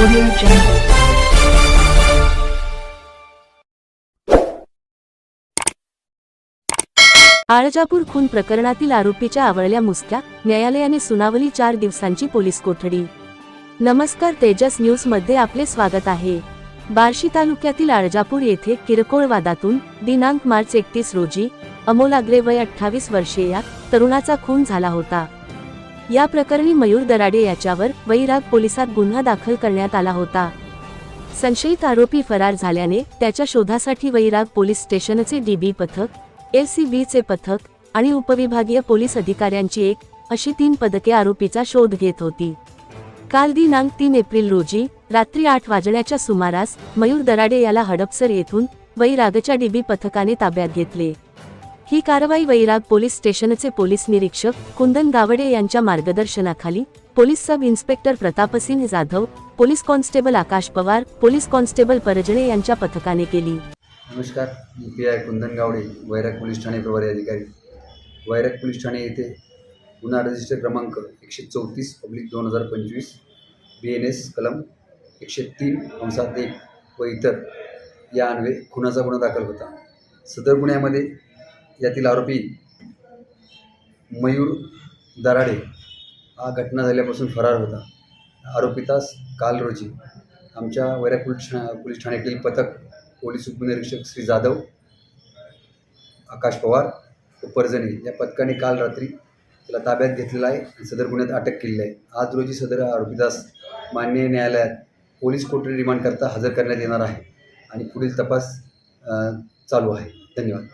Audio Jungle. आळजापूर खून प्रकरणातील आरोपीच्या आवळल्या मुसक्या न्यायालयाने सुनावली चार दिवसांची पोलीस कोठडी. नमस्कार तेजस न्यूजमध्ये आपले स्वागत आहे. बार्शी तालुक्यातील आळजापूर येथे किरकोळ वादातून दिनांक मार्च एकतीस रोजी अमोल आग्रे वय अठ्ठावीस वर्षे या तरुणाचा खून झाला होता. या प्रकरणी मयूर दराडे याच्यावर वैराग पोलिसात गुन्हा दाखल करण्यात आला होता. संशयित आरोपी फरार झाल्याने त्याच्या शोधासाठी वैराग पोलीस स्टेशनचे डीबी पथक एलसीबीचे पथक आणि उपविभागीय पोलीस अधिकाऱ्यांची एक अशी तीन पदके आरोपीचा शोध घेत होती. काल दिनांक तीन एप्रिल रोजी रात्री आठ वाजण्याच्या सुमारास मयूर दराडे याला हडपसर येथून वैरागच्या डीबी पथकाने ताब्यात घेतले. ही कारवाई वैराग पोलीस स्टेशनचे पोलीस निरीक्षक कुंदन गावडे यांच्या मार्गदर्शनाखाली police sub inspector Pratapsinh Jadhav police constable Akash Pawar police constable Parjane यांच्या पथकाने केली. नमस्कार मी P I Kundan Gawade Vairag police Thane प्रभारी अधिकारी. वैराग पोलीस ठाणे येथे गुन्हा रजिस्टर क्रमांक एकशे चौतीस पब्लिक दोन हजार पंचवीस बी एन एस कलम एकशे तीन अंशात एक व इतर या अन्वये खुनाचा गुन्हा दाखल होता. सदर गुन्ह्यामध्ये यातील आरोपी मयूर दराडे. हा घटना झाल्यापासून फरार होता. आरोपितास काल रोजी आमच्या वैराग पोलीस ठा पोलीस ठाण्यातील पथक पोलीस उपनिरीक्षक श्री जाधव आकाश पवार व परजणे या पथकाने काल रात्री त्याला ताब्यात घेतलेला आहे आणि सदर गुन्ह्यात अटक केलेली आहे. आज रोजी सदर आरोपीदास मान्य न्यायालयात पोलीस कोठडी रिमांडकरता हजर करण्यात येणार आहे आणि पुढील तपास चालू आहे. धन्यवाद.